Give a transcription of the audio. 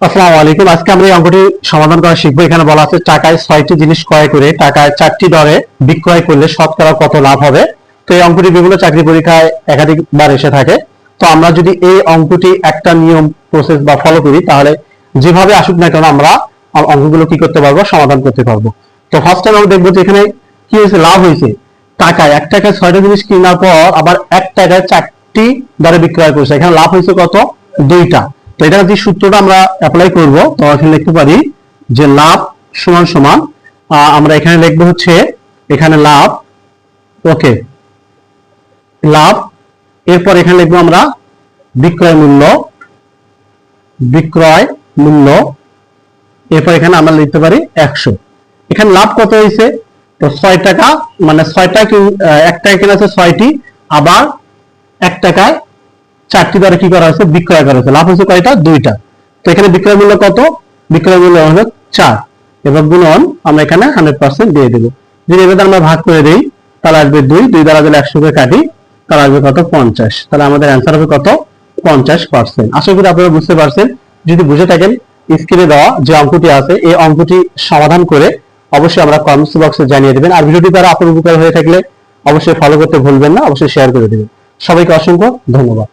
আসসালামু আলাইকুম আজকে আমরা এই অঙ্কটি সমাধান করা শিখব। এখানে বলা আছে, টাকায় ছয়টি জিনিস ক্রয় করে, টাকায় চারটি দরে বিক্রয় করলে শতকরা কত লাভ হবে? তো এই অঙ্কটি বিভিন্ন চাকরি পরীক্ষায় একাধিকবার এসে থাকে। তো আমরা যদি এই অঙ্কটি একটা নিয়ম প্রসেস বা ফলো করি, তাহলে যেভাবে আসুক না কেন আমরা অঙ্কগুলো কি করতে পারব, সমাধান করতে পারব। তো ফার্স্ট টাইম আমরা দেখব যে এখানে কি হয়েছে, লাভ হয়েছে। টাকায় এক টাকায় ছয়টা জিনিস কেনার পর আবার এক টাকায় চারটি দরে বিক্রয় করছে। এখানে লাভ হয়েছে কত? দুইটা। তো এটা যে সূত্রটা আমরা অ্যাপ্লাই করব তো এখানে লিখতে পারি যে লাভ সমান সমান আমরা এখানে লিখব হচ্ছে এখানে লাভ ওকে লাভ এরপর এখানে লিখব আমরা বিক্রয় মূল্য বিক্রয় মূল্য এরপর এখানে আমরা লিখতে পারি একশো। এখানে লাভ কত হয়েছে? তো ছয় টাকা মানে ছয়টা কি- আহ, এক টাকা কেনা আছে ছয়টি আবার এক টাকায় চারটি দ্বারা কি করা হয়েছে? বিক্রয় করা হয়েছে। লাভ হয়েছে কয়টা? দুইটা। তো এখানে বিক্রয় মূল্য কত? বিক্রয় মূল্য হলো চার। এবার গুণন আমরা এখানে হান্ড্রেড পার্সেন্ট দিয়ে দেবো। যদি এবার আমরা ভাগ করে দিই, তাহলে আসবে দুই। দুই দ্বারা যদি একশো কে কাটি, তাহলে আসবে কত? পঞ্চাশ। তাহলে আমাদের অ্যান্সার হবে কত? পঞ্চাশ পার্সেন্ট। আশা করি আপনারা বুঝতে পারছেন। যদি বুঝে থাকেন স্ক্রিনে দেওয়া যে অঙ্কটি আছে, এই অঙ্কটি সমাধান করে অবশ্যই আমরা কমেন্টস বক্সে জানিয়ে দেবেন। আর ভিডিওটি দ্বারা আপনার উপকার হয়ে থাকলে অবশ্যই ফলো করতে ভুলবেন না, অবশ্যই শেয়ার করে দেবেন। সবাইকে অসংখ্য ধন্যবাদ।